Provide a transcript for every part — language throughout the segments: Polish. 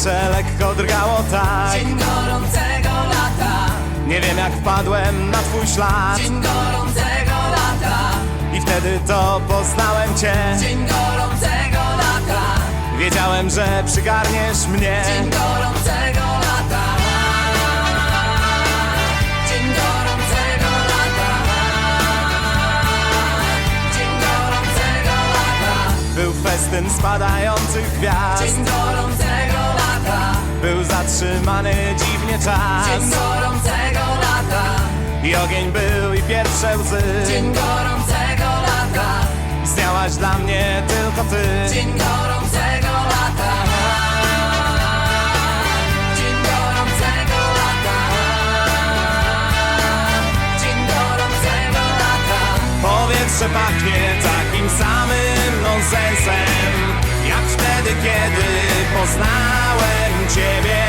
Powietrze lekko drgało tak. Dzień gorącego lata. Nie wiem jak wpadłem na twój ślad. Dzień gorącego lata. I wtedy to poznałem cię. Dzień gorącego lata. Wiedziałem, że przygarniesz mnie. Dzień gorącego lata. Dzień gorącego lata. Dzień gorącego lata. Był festyn spadających gwiazd. Dzień gorącego lata Był zatrzymany dziwnie czas. Dzień gorącego lata. I ogień był i pierwsze łzy. Dzień gorącego lata. Istniałaś dla mnie tylko ty. Dzień gorącego lata. Dzień gorącego lata. Dzień gorącego lata. Powietrze pachnie takim samym nonsensem Jak wtedy, kiedy poznałem ciebie.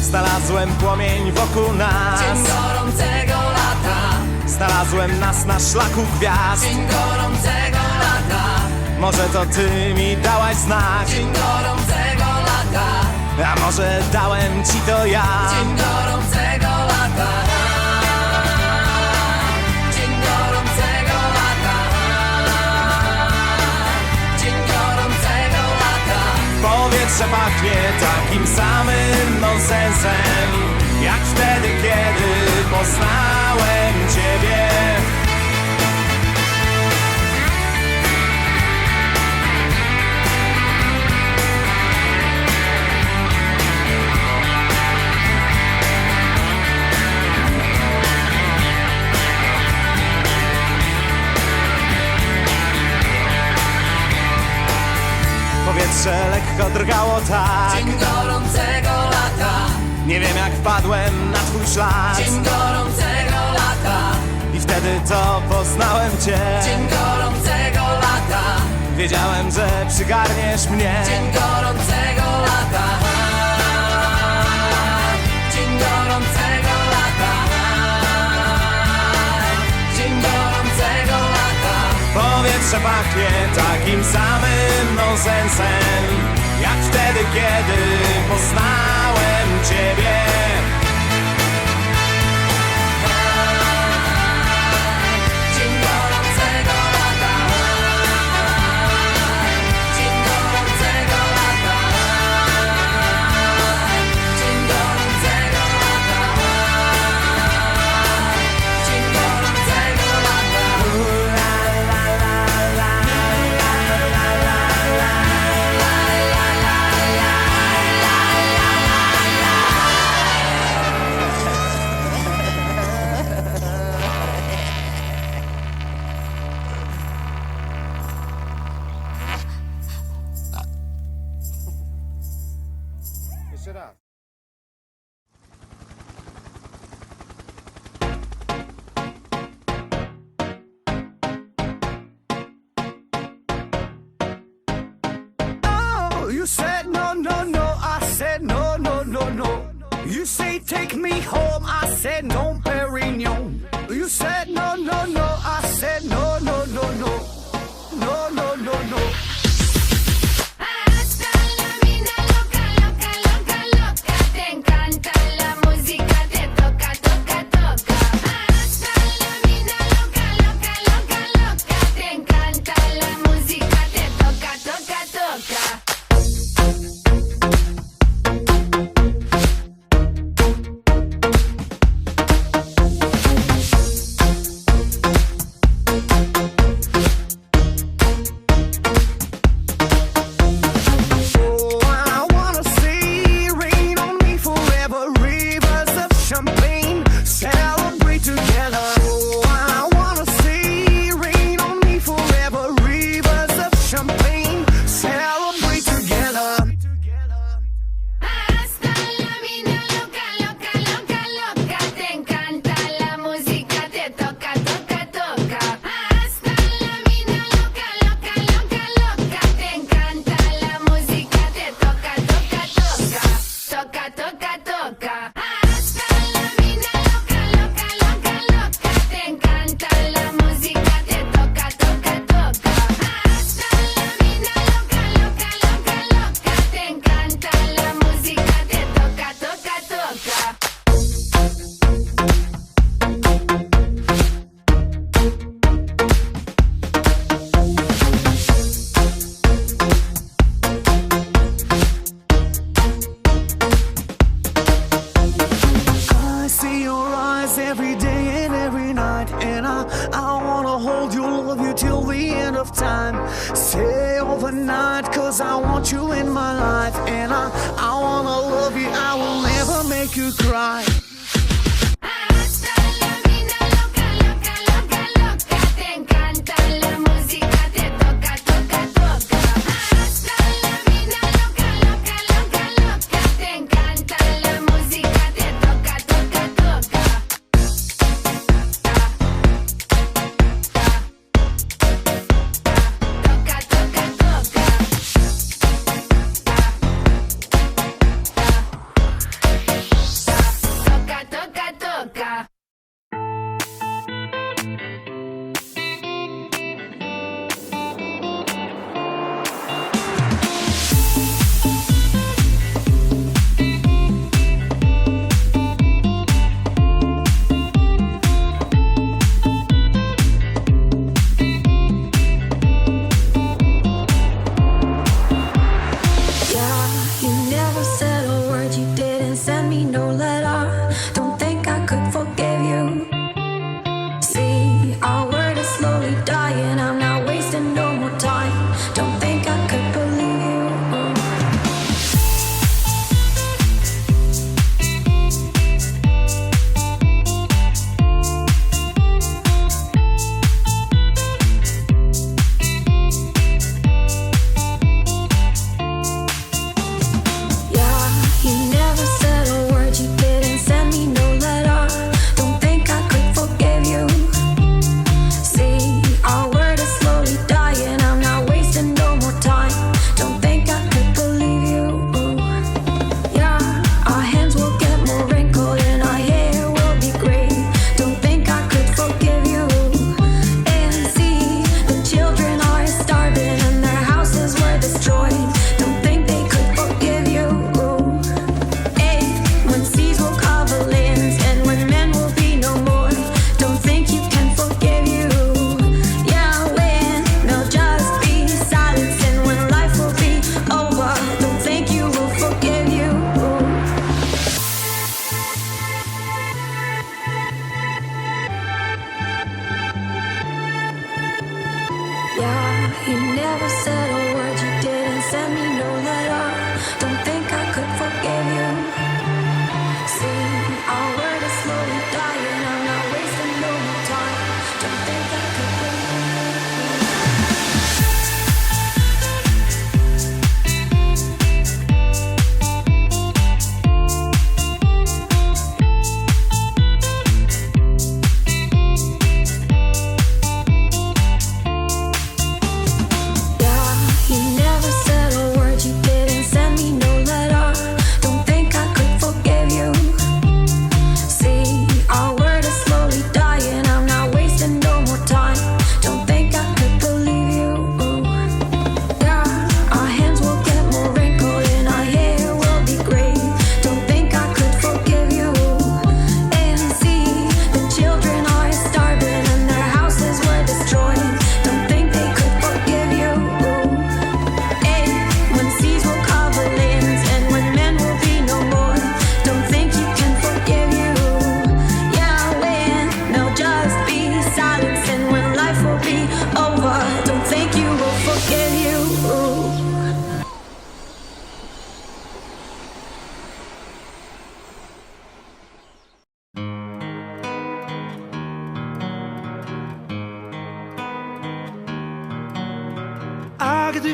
Znalazłem płomień wokół nas. Dzień gorącego lata. Znalazłem nas na szlaku gwiazd. Dzień gorącego lata. Może to ty mi dałaś znak Dzień gorącego lata A może dałem ci to ja? Dzień gorącego lata. Dzień gorącego lata. Dzień gorącego lata. Powietrze pachnie takim samym nonsensem Jak wtedy, kiedy poznałem tak. Dzień gorącego lata. Nie wiem jak wpadłem na twój ślad. Dzień gorącego lata. I wtedy to poznałem cię. Dzień gorącego lata. Wiedziałem, że przygarniesz mnie. Dzień gorącego lata. Dzień gorącego lata. Dzień gorącego lata. Powietrze pachnie takim samym nonsensem Jak wtedy, kiedy poznałem ciebie Jeszcze raz Oh, you said no, no, no. I said no, no, no, no. You say take me home. I said no, Perignon. You said no, no, no. I said no, no. of time. Stay overnight, cause I want you in my life. And I, I wanna love you, I will never make you cry.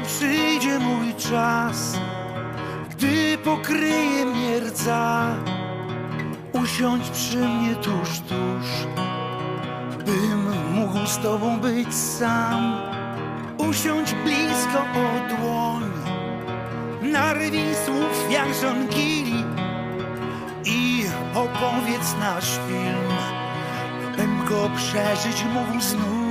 przyjdzie mój czas, gdy pokryje mnie rdza. Usiądź przy mnie tuż, tuż, bym mógł z tobą być sam. Usiądź blisko o dłoń, narwij słów jak żonkili i opowiedz nasz film, bym go przeżyć mógł znów.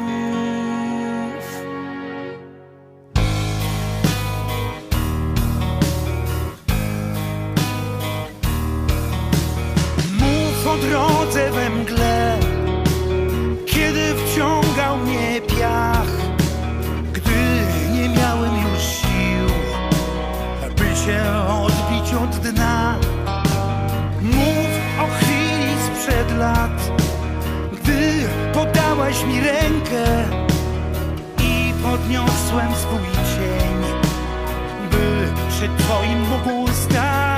mi rękę i podniosłem swój cień, by przy Twoim mógł stać.